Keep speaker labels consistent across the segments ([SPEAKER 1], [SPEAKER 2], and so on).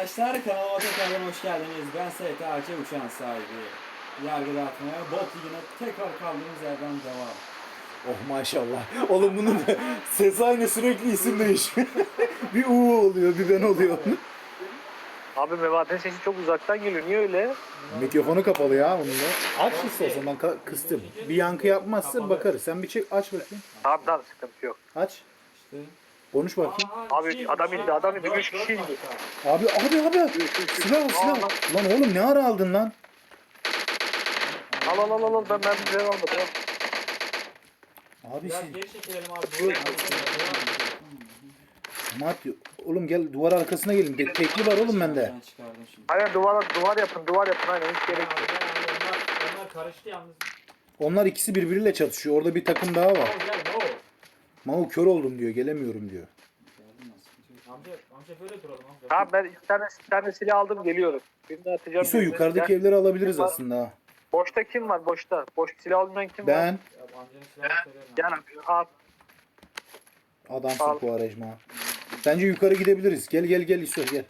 [SPEAKER 1] arkadaşlar kanalıma tekrardan hoş geldiniz. Ben STAC uçağın sahibi. Yargı dağıtmaya bot ligine tekrar kaldığımız yerden devam.
[SPEAKER 2] Oh maşallah. Oğlum bunun da ses aynı sürekli isim değişiyor. bir U oluyor, bir ben oluyor.
[SPEAKER 3] Abi Mevaten sesi çok uzaktan geliyor. Niye öyle?
[SPEAKER 2] Mikrofonu kapalı ya onun da. Aç istersen ben ka- kıstım. Bir yankı yapmazsa bakarız. Sen bir çek aç bakayım.
[SPEAKER 3] Tamam tamam sıkıntı yok.
[SPEAKER 2] Aç.
[SPEAKER 1] İşte
[SPEAKER 2] Konuş bakayım.
[SPEAKER 3] Abi adam indi adam indi. Üç kişi indi.
[SPEAKER 2] Abi abi abi. Silah al silah. Lan oğlum ne ara aldın lan?
[SPEAKER 3] Al al al al ben ben bir şey almadım. al.
[SPEAKER 2] Abi
[SPEAKER 4] Biraz
[SPEAKER 2] sen
[SPEAKER 4] geri çekilelim abi.
[SPEAKER 2] Mat oğlum gel duvar arkasına gelin. De- Tekli var oğlum bende.
[SPEAKER 3] Aynen duvar, duvar yapın duvar yapın aynen hiç gerek yok.
[SPEAKER 4] Onlar, onlar karıştı yalnız.
[SPEAKER 2] Onlar ikisi birbiriyle çatışıyor. Orada bir takım daha var.
[SPEAKER 4] Oh gel
[SPEAKER 2] Mao kör oldum diyor. Gelemiyorum diyor.
[SPEAKER 4] Amca, amca böyle duralım amca.
[SPEAKER 3] Tamam ben iki tane, iki tane silah aldım geliyorum. Birini atacağım.
[SPEAKER 2] İso
[SPEAKER 3] birini.
[SPEAKER 2] yukarıdaki evleri alabiliriz
[SPEAKER 3] Kim var?
[SPEAKER 2] aslında. ha.
[SPEAKER 3] Boşta kim var boşta? Boş silah olmayan kim var?
[SPEAKER 2] Ben
[SPEAKER 4] Ya, amcanın silahını söylerim.
[SPEAKER 3] Gel abi al.
[SPEAKER 2] adamsın
[SPEAKER 3] Al.
[SPEAKER 2] Kuvarejma. Bence yukarı gidebiliriz. Gel gel gel İso gel.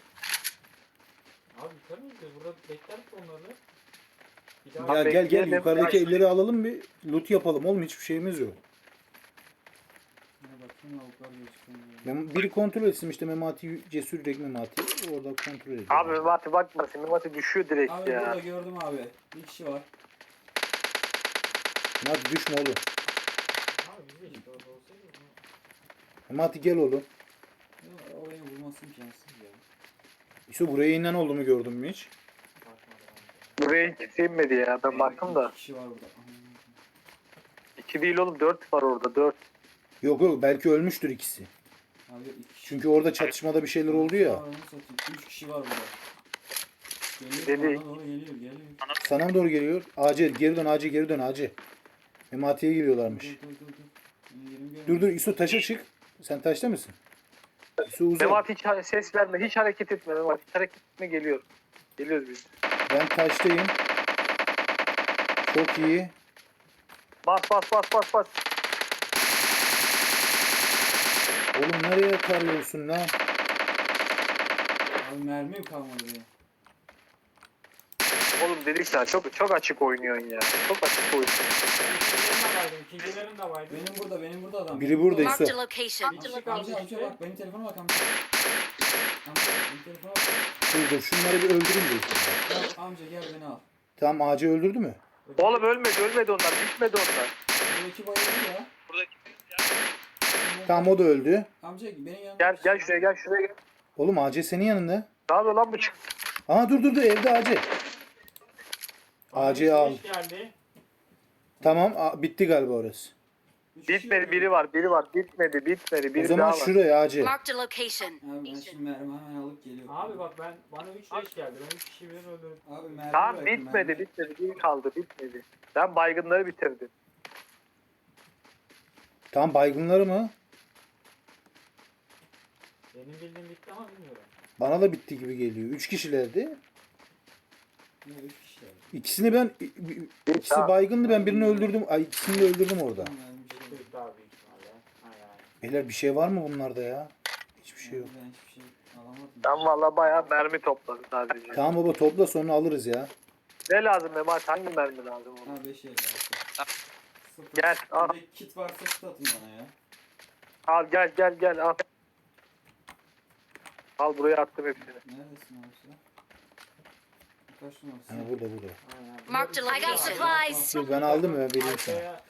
[SPEAKER 4] Abi yukarı mı gidiyoruz? Burada bekler mi onları? Bir daha
[SPEAKER 2] Ya
[SPEAKER 3] Abi
[SPEAKER 2] gel gel
[SPEAKER 3] bekleyelim.
[SPEAKER 2] yukarıdaki evleri alalım bir loot yapalım oğlum hiçbir şeyimiz yok.
[SPEAKER 1] Bakayım
[SPEAKER 2] biri kontrol etsin işte Memati cesur direkt Memati orada kontrol ediyor.
[SPEAKER 3] Abi Memati bakmasın. Memati düşüyor direkt
[SPEAKER 1] Abi burada
[SPEAKER 3] ya.
[SPEAKER 1] gördüm abi. Bir kişi var.
[SPEAKER 2] Memati düşme oğlum.
[SPEAKER 4] Abi işte
[SPEAKER 2] Memati gel oğlum.
[SPEAKER 1] Ya, O beni vurması imkansız ya.
[SPEAKER 2] İso buraya inen oldu mu gördün mü hiç?
[SPEAKER 3] Buraya hiç inmedi ya. Ben baktım da.
[SPEAKER 1] İki kişi var burada.
[SPEAKER 3] İki değil oğlum dört var orada dört.
[SPEAKER 2] Yok yok belki ölmüştür ikisi.
[SPEAKER 1] Abi iki kişi.
[SPEAKER 2] Çünkü orada çatışmada bir şeyler oldu ya.
[SPEAKER 1] Satayım. Üç kişi var burada. Geliyor.
[SPEAKER 3] Dedi.
[SPEAKER 1] bana doğru geliyor geliyor.
[SPEAKER 2] Sana mı doğru geliyor? Acil geri dön acil geri dön acil. Memati'ye.
[SPEAKER 1] Dur dur dur dur. Benim yerim görmüyor.
[SPEAKER 2] Dur dur İso taşa çık. Sen taşta mısın? İso uzak.
[SPEAKER 3] Memati hiç ha- ses verme. Hiç hareket etme Memati. Hiç hareket etme geliyor. Geliyoruz biz.
[SPEAKER 2] Ben taştayım. Çok iyi.
[SPEAKER 3] Bas bas bas bas bas.
[SPEAKER 2] Oğlum nereye tarıyorsun lan?
[SPEAKER 1] Abi mermim kalmadı benim.
[SPEAKER 3] Oğlum dedik sana çok çok açık oynuyorsun ya. Çok açık oynuyorsun.
[SPEAKER 4] İkincilerin de vardı. İkincilerin de vardı.
[SPEAKER 1] Benim burada benim burada adam.
[SPEAKER 2] Biri burada
[SPEAKER 5] Marked
[SPEAKER 2] İso.
[SPEAKER 5] a location.
[SPEAKER 4] Bir kişi
[SPEAKER 1] Amca
[SPEAKER 4] kaldı
[SPEAKER 1] amca bak benim telefona bak amca. Amca benim telefona bak.
[SPEAKER 2] Dur dur şunları bir öldürün diyor.
[SPEAKER 1] Gel, amca gel beni al.
[SPEAKER 2] Tamam ağacı öldürdü mü?
[SPEAKER 3] Oğlum ölmedi ölmedi onlar. Bitmedi onlar.
[SPEAKER 1] Buradaki bayıldı ya.
[SPEAKER 2] Tamam o da öldü.
[SPEAKER 1] Amca benim yanımda.
[SPEAKER 3] Gel gel şuraya gel şuraya gel.
[SPEAKER 2] Oğlum ağacı senin yanında.
[SPEAKER 3] Ne yapıyor lan bu çık?
[SPEAKER 2] Aa dur dur dur evde ağacı. Ağacı al.
[SPEAKER 4] Geldi.
[SPEAKER 2] Tamam a- bitti galiba orası.
[SPEAKER 1] Üç kişi
[SPEAKER 3] Bitmedi biri var biri var. Bitmedi bitmedi.
[SPEAKER 2] O
[SPEAKER 3] Biri
[SPEAKER 2] zaman
[SPEAKER 3] daha var.
[SPEAKER 2] şuraya ağacı.
[SPEAKER 5] Marked a location.
[SPEAKER 1] Abi ben şimdi mermi hemen alıp geliyorum.
[SPEAKER 4] Abi bak ben bana 3 leş geldi. Ben 3 kişi birden öldürdüm.
[SPEAKER 1] Abi mermi
[SPEAKER 3] Tamam bitmedi
[SPEAKER 1] mermi.
[SPEAKER 3] bitmedi. Biri kaldı bitmedi. Ben baygınları bitirdim.
[SPEAKER 2] Tamam baygınları mı?
[SPEAKER 4] Benim bildiğim bitti ama bilmiyorum.
[SPEAKER 2] Bana da bitti gibi geliyor. Üç kişilerdi.
[SPEAKER 1] Ne, üç.
[SPEAKER 2] İkisini ben ikisi baygındı ben birini öldürdüm. Ay ikisini de öldürdüm orada.
[SPEAKER 1] Mermi bir şey yok.
[SPEAKER 4] Bitti daha büyük ihtimalle. Hay hay.
[SPEAKER 2] Beyler bir şey var mı bunlarda ya? Hiçbir şey yok.
[SPEAKER 1] Ben hiçbir şey alamadım.
[SPEAKER 3] Ben valla bayağı mermi topladım sadece.
[SPEAKER 2] Tamam baba topla sonra alırız ya.
[SPEAKER 3] Ne lazım Mehmet? Hangi mermi lazım ona?
[SPEAKER 1] Ha 5 yer var. Sıfır.
[SPEAKER 3] Gel, al.
[SPEAKER 1] Bir de kit varsa kit atın bana ya.
[SPEAKER 3] Al gel gel gel al. Al buraya attım hepsini.
[SPEAKER 1] Neredesin abi sen?
[SPEAKER 2] Ha burada burada.
[SPEAKER 5] Marked a location. supplies.
[SPEAKER 2] Dur ben aldım ya sana.
[SPEAKER 4] Arkaya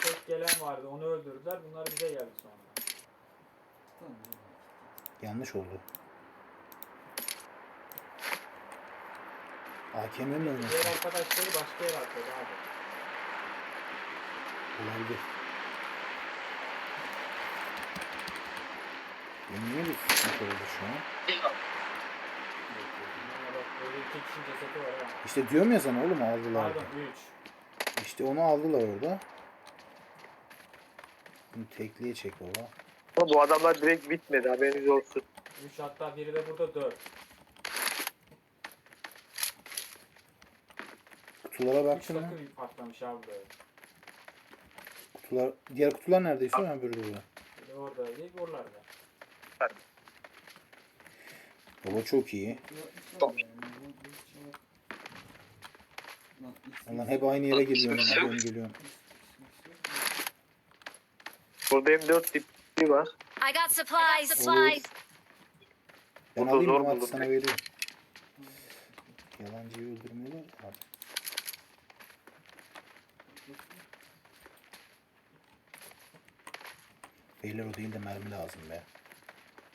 [SPEAKER 4] tek gelen vardı. Onu öldürdüler. Bunlar bize geldi sonra.
[SPEAKER 1] Tamam.
[SPEAKER 2] Yanlış oldu. AKM mi
[SPEAKER 4] Diğer arkadaşları başka yere atladı abi.
[SPEAKER 2] Olabilir. Ya niye bir sıkıntı oldu şu an?
[SPEAKER 4] Bak.
[SPEAKER 2] İşte diyorum ya sana oğlum aldılar.
[SPEAKER 4] Pardon 3.
[SPEAKER 2] İşte onu aldılar orada. Bunu tekliğe çek baba.
[SPEAKER 3] Ama bu adamlar direkt bitmedi haberiniz olsun.
[SPEAKER 4] 3 hatta biri de burada 4.
[SPEAKER 2] Kutulara
[SPEAKER 4] 3
[SPEAKER 2] baktın mı?
[SPEAKER 4] takım patlamış abi böyle.
[SPEAKER 2] Kutular, diğer kutular neredeyse ha böyle burada.
[SPEAKER 4] Biri orada değil oralarda.
[SPEAKER 2] Baba çok iyi. Ulan hep aynı yere geliyorum. Gidiyorum geliyorum.
[SPEAKER 3] Burada M4 tipi var.
[SPEAKER 5] I got supplies. supplies.
[SPEAKER 2] Ben
[SPEAKER 3] Burada
[SPEAKER 2] alayım
[SPEAKER 3] zor buldum.
[SPEAKER 2] sana veriyorum. Yalancıyı öldürmeler. Al. Beyler o değil de mermi lazım be.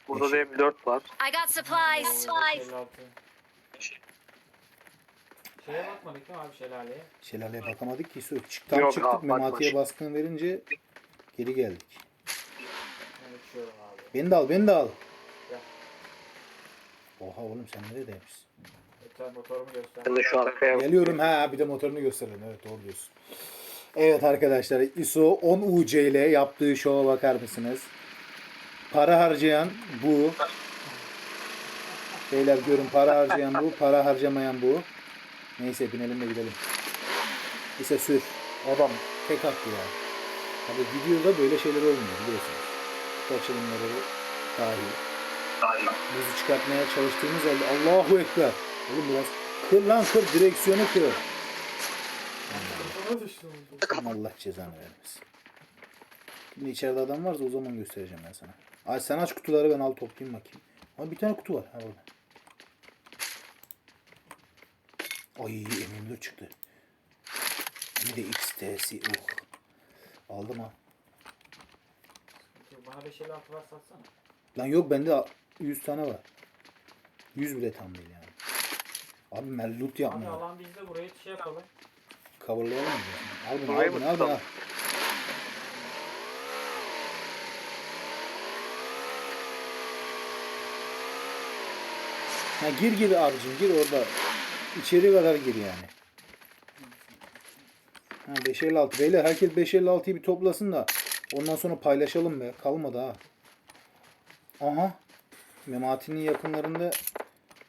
[SPEAKER 3] Burada da M4 var.
[SPEAKER 5] I got supplies. supplies.
[SPEAKER 4] 56. Şeye bakmadık değil mi abi şelaleye?
[SPEAKER 2] Şelaleye bakamadık ki. Su- Çık, tam
[SPEAKER 3] Yok,
[SPEAKER 2] çıktık
[SPEAKER 3] bakma
[SPEAKER 2] Memati'ye baskın verince geri geldik.
[SPEAKER 4] Ben uçuyorum abi.
[SPEAKER 2] Beni de al beni de al.
[SPEAKER 4] Gel.
[SPEAKER 2] Oha oğlum sen neredeymişsin?
[SPEAKER 4] Yeter motorumu göster.
[SPEAKER 3] Ben de şu arkaya
[SPEAKER 2] Geliyorum ha bir de motorunu gösterelim. Evet doğru diyorsun. Evet arkadaşlar ISO 10 UC ile yaptığı şova bakar mısınız? Para harcayan bu. Beyler görün para harcayan bu, para harcamayan bu. Neyse binelim de gidelim. İse sür. Adam tek attı ya. Abi videoda böyle şeyler olmuyor biliyorsunuz. Kutu açılımları dahil. Buzu çıkartmaya çalıştığımız halde Allahu Ekber. Oğlum biraz kır lan kır direksiyonu kır. Allah cezanı vermesin. Şimdi içeride adam varsa o zaman göstereceğim ben sana. Ay sen aç kutuları ben al toplayayım bakayım. Ama bir tane kutu var. Ha orada. Ay M24 çıktı. Bir de XTC. Oh. Aldım ha.
[SPEAKER 4] Bana 556 var satsana.
[SPEAKER 2] Lan yok bende 100 tane var. 100 bile tam değil yani. Abi mellut
[SPEAKER 4] Abi
[SPEAKER 2] yapmıyor.
[SPEAKER 4] alan bizde burayı şey yapalım.
[SPEAKER 2] Coverlayalım mı? Al bunu
[SPEAKER 3] Burayı
[SPEAKER 2] al
[SPEAKER 3] mı
[SPEAKER 2] bunu al bunu al.
[SPEAKER 3] tutalım?
[SPEAKER 2] Ha gir gir abicim gir orada. İçeri kadar gir yani. Ha 556 beyler herkes 556'yı bir toplasın da ondan sonra paylaşalım be. Kalmadı ha. Aha. Memati'nin yakınlarında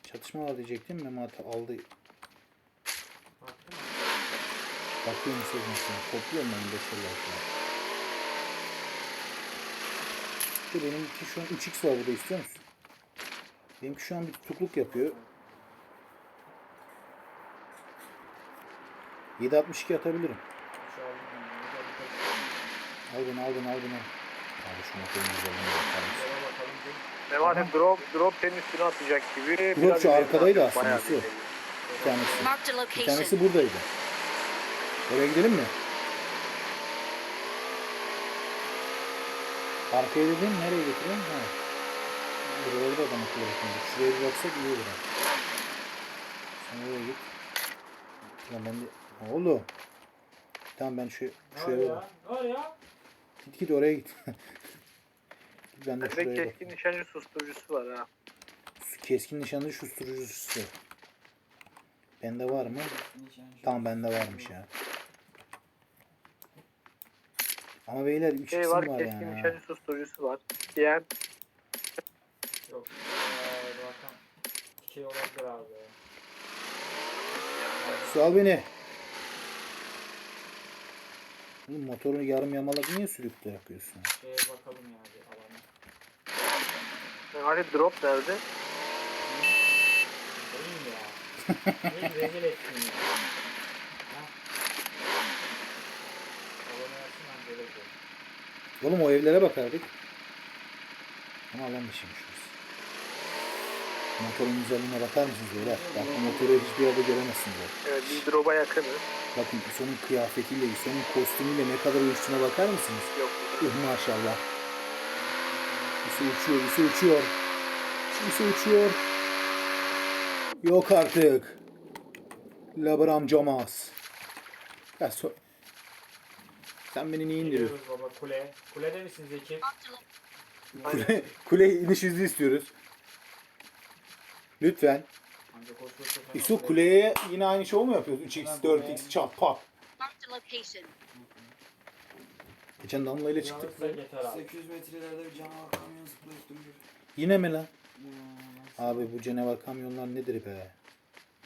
[SPEAKER 2] çatışma var diyecektim. Memati aldı.
[SPEAKER 4] Mı?
[SPEAKER 2] Bakıyorum sözünüzüne. Topluyorum ben 556'ı. İşte benimki şu an 3x var burada istiyor musun? Benimki şu an bir tutukluk yapıyor. 762 atabilirim.
[SPEAKER 4] Şu an
[SPEAKER 2] Al beni al beni al beni. Abi şu mısın?
[SPEAKER 4] Şöyle bakalım.
[SPEAKER 3] Memati drop, drop senin üstüne atacak gibi.
[SPEAKER 2] Drop şu arkadaydı aslında, şu.
[SPEAKER 3] bir
[SPEAKER 2] Bir tanesi. Bir tanesi buradaydı. Oraya gidelim mi? Arkaya dediğim nereye götüreyim? Ha. Buraları da adam akıllı bakmadık. Şuraya bir baksak iyi olur. Sen oraya git. Lan ben de... Oğlum. Tamam ben şu şuraya
[SPEAKER 4] ya?
[SPEAKER 2] bak.
[SPEAKER 4] Ne var ya?
[SPEAKER 2] Git git oraya git. Git ben de şuraya bak.
[SPEAKER 3] keskin nişancı susturucusu var ha.
[SPEAKER 2] Keskin nişancı susturucusu. Bende var mı? Tamam bende varmış ya. Ama beyler 3
[SPEAKER 3] Şey var,
[SPEAKER 2] var
[SPEAKER 3] keskin
[SPEAKER 2] yani.
[SPEAKER 3] nişancı susturucusu var. Diğer
[SPEAKER 4] Yok. Şey olabilir abi.
[SPEAKER 2] Su al beni. Oğlum motorunu yarım yamalak niye sürüp de yapıyorsun?
[SPEAKER 4] Şeye bakalım ya bir alana.
[SPEAKER 3] Memati drop nerede?
[SPEAKER 4] Oyun ya. Beni rezil ettin ya. Ha? Alana.
[SPEAKER 2] Oğlum o evlere bakardık. Ama alan dışıymış biz. Motorun güzelliğine bakar mısınız beyler? Bak bu motoru hiçbir yerde göremezsiniz. bak.
[SPEAKER 3] Evet biz drop'a yakınız.
[SPEAKER 2] Bakın İso'nun kıyafetiyle, İso'nun kostümüyle ne kadar uyuştuğuna bakar mısınız?
[SPEAKER 3] Yok.
[SPEAKER 2] Uh maşallah. İso uçuyor, İso uçuyor. İso uçuyor. Yok artık. Labram Camas. Ya so- Sen beni niye indiriyorsun?
[SPEAKER 4] Baba kule. Kulede misiniz ekip?
[SPEAKER 2] Kule, kule iniş izni istiyoruz. Lütfen. İso kuleye yine aynı şey mu yapıyoruz? 3x, 4x, çat pat. Geçen Damla ile çıktık.
[SPEAKER 4] Çıktık. Yeter abi.
[SPEAKER 1] 800 metrelerde bir canavar kamyon zıplayıp.
[SPEAKER 2] Yine mi lan? Abi bu canavar kamyonlar nedir be?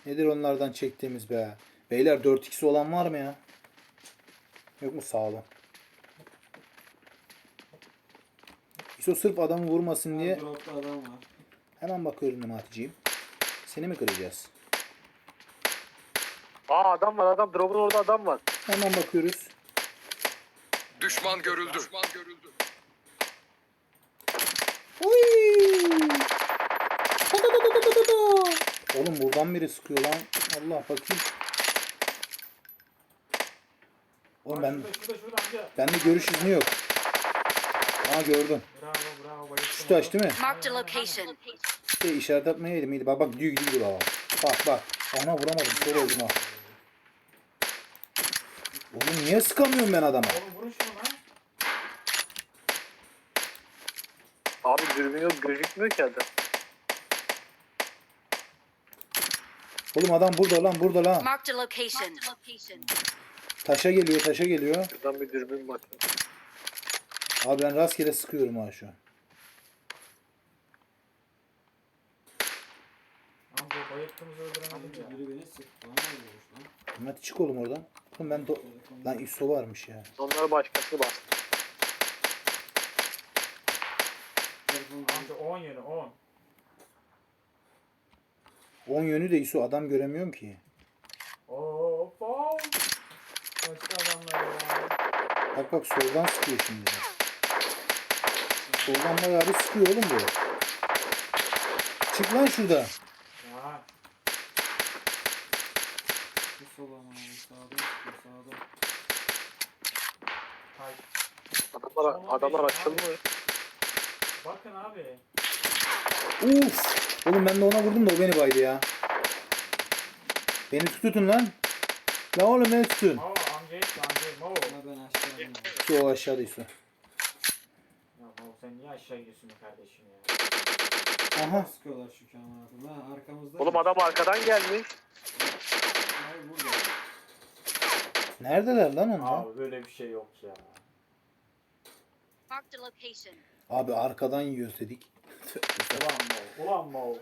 [SPEAKER 2] Nedir onlardan çektiğimiz be? Beyler 4x olan var mı ya? Yok mu sağ olun. İso sırf adamı vurmasın diye. Hemen bakıyorum Memati'ciğim. Seni mi kıracağız?
[SPEAKER 3] Aa adam var adam. Drop'un orada adam var.
[SPEAKER 2] Hemen bakıyoruz.
[SPEAKER 6] Düşman görüldü.
[SPEAKER 2] Oy! Da da da da da da da. Oğlum buradan biri sıkıyor lan. Allah bakayım. Oğlum ben
[SPEAKER 4] Şurada şurada şurada amca.
[SPEAKER 2] bende görüş izni yok. Aa gördüm.
[SPEAKER 4] Bravo bravo bayıldım.
[SPEAKER 2] Şu taş değil mi?
[SPEAKER 5] Marked a location.
[SPEAKER 2] Şey işaret atmayaydım iyiydi. Bak bak gidiyor gidiyor baba. Bak bak. Ana vuramadım. Kör oldum ha. Oğlum niye sıkamıyorum ben adama?
[SPEAKER 4] Oğlum vurun şunu lan.
[SPEAKER 3] Abi dürbün yok gözükmüyor ki adam.
[SPEAKER 2] Oğlum adam burada lan burada lan.
[SPEAKER 5] Marked a location.
[SPEAKER 2] Taşa geliyor taşa geliyor.
[SPEAKER 3] Şuradan bir dürbün bakayım.
[SPEAKER 2] Abi ben rastgele sıkıyorum ha şu an.
[SPEAKER 4] Amca bayılttığımızı öldüremedim ya.
[SPEAKER 1] Biri beni sıktı. Bana ne olmuş lan?
[SPEAKER 2] Hadi çık oğlum oradan. Oğlum ben do... Lan ISO varmış ya.
[SPEAKER 3] Onları başkası bastı.
[SPEAKER 1] Telefonu
[SPEAKER 4] Amca 10 yönü 10.
[SPEAKER 2] 10 yönü de ISO adam göremiyorum ki.
[SPEAKER 4] Hop. Başka adamlar ya.
[SPEAKER 2] Bak bak soldan sıkıyor şimdi. Soldan bayağı bir sıkıyor oğlum bu. Çık lan şurada.
[SPEAKER 4] Ya.
[SPEAKER 1] Bu sola mı? Sağda sağda.
[SPEAKER 4] Hay.
[SPEAKER 3] Adamlar, adamlar açılmıyor.
[SPEAKER 4] Bakın abi.
[SPEAKER 2] Uf. Oğlum ben de ona vurdum da o beni baydı ya. Beni tutun lan. Ya oğlum beni tutun.
[SPEAKER 4] Mavo amca etti amca Mavo.
[SPEAKER 1] Ama ben aşağıdayım.
[SPEAKER 2] Şu o aşağıda ISO.
[SPEAKER 4] Ya Mavo sen niye aşağı gidiyorsun be kardeşim ya?
[SPEAKER 2] Aha.
[SPEAKER 1] Sıkıyorlar şu kamerada. Lan arkamızda.
[SPEAKER 3] Oğlum adam arkadan gelmiş.
[SPEAKER 1] Hayır burada.
[SPEAKER 2] Neredeler lan onlar?
[SPEAKER 4] Abi böyle bir şey yok ya.
[SPEAKER 5] Marked a location.
[SPEAKER 2] Abi arkadan yiyoruz dedik.
[SPEAKER 4] Ulan Mavo. Ulan Mavo.